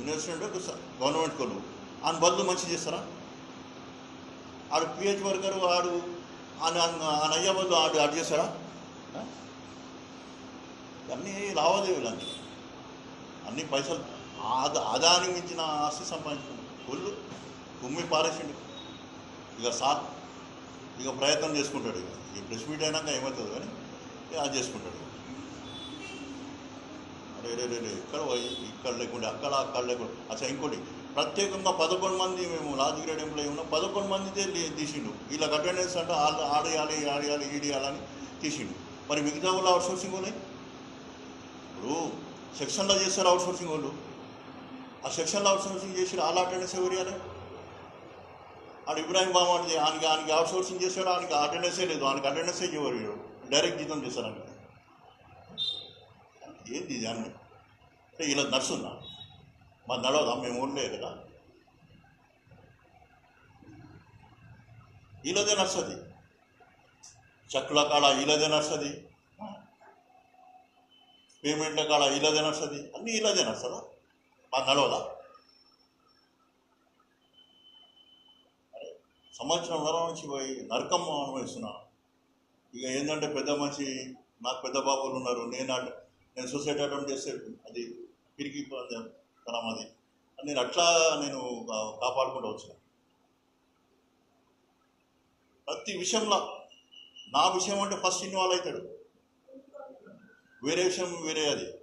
University అంటే ఒక government కొలు. ఆయన బదులు మంచి చేస్తారా? ఆడు పిహెచ్ వర్కర్ ఆడు ఆయన ఆయన అయ్యే బదులు ఆడు ఆడు చేస్తాడా? అన్నీ లావాదేవీలు అన్నీ అన్ని పైసలు ఆదా మించిన ఆస్తి సంపాదించుకుంటాడు ఒళ్ళు కుమ్మి పారేసిండు. ఇక సార్ ఇక ప్రయత్నం చేసుకుంటాడు ఇక. ఈ ప్రెస్ మీట్ అయినాక ఏమవుతుంది కానీ ఇక అది చేసుకుంటాడు రే రే ఇక్కడ ఇక్కడ లేకుండా అక్కడ అక్కడ లేకుండా. అసలు ఇంకోటి ప్రత్యేకంగా పదకొండు మంది మేము లార్జ్ గ్రేడ్ ఎంప్లాయీ ఉన్నాం పదకొండు మందితే తీసిండు. ఇలా అటెండెన్స్ అంటే వాళ్ళు ఆడేయాలి ఆడేయాలి ఈడేయాలని తీసిండు. మరి మిగతా వాళ్ళు అవుట్ సోర్సింగ్ ఉన్నాయి ఇప్పుడు సెక్షన్లో చేస్తారు అవుట్ సోర్సింగ్ వాళ్ళు. ఆ సెక్షన్లో అవుట్ సోర్సింగ్ చేసి వాళ్ళ అటెండెన్స్ ఎవరు ఇవ్వాలి ఆడు ఇబ్రాహిం బామాడి ఆయనకి ఆయనకి అవుట్ సోర్సింగ్ చేశాడు ఆయనకి అటెండెన్సే లేదు. ఆయనకి అటెండెన్సే ఇవ్వరు డైరెక్ట్ జీతం చేశారు ఆయనకి ఏంది ఇది అంటే ఇలా నర్సు ఉందా మాది నడవదా? మేము ఉండే కదా. ఇలాదే నడుస్తుంది. చెక్కుల కాడ ఇలాదే నడుస్తుంది. పేమెంట్ల కాడ ఇలాదే నడుస్తుంది. అన్నీ ఇలాదే నడుస్తుందా? మాది నడవదా? అరే, సంవత్సరం నర నుంచి పోయి నరకం అనుభవిస్తున్నాను ఇక ఏంటంటే పెద్ద మనిషి నాకు పెద్ద బాబులు ఉన్నారు నేను నేను సొసైటీ అటెంప్ట్ చేస్తే అది పిరికి తనం అది. నేను అట్లా నేను కాపాడుకుంటూ వచ్చిన. ప్రతి విషయంలో నా విషయం అంటే ఫస్ట్ ఇన్వాల్వ్ అవుతాడు. వేరే విషయం వేరే అది.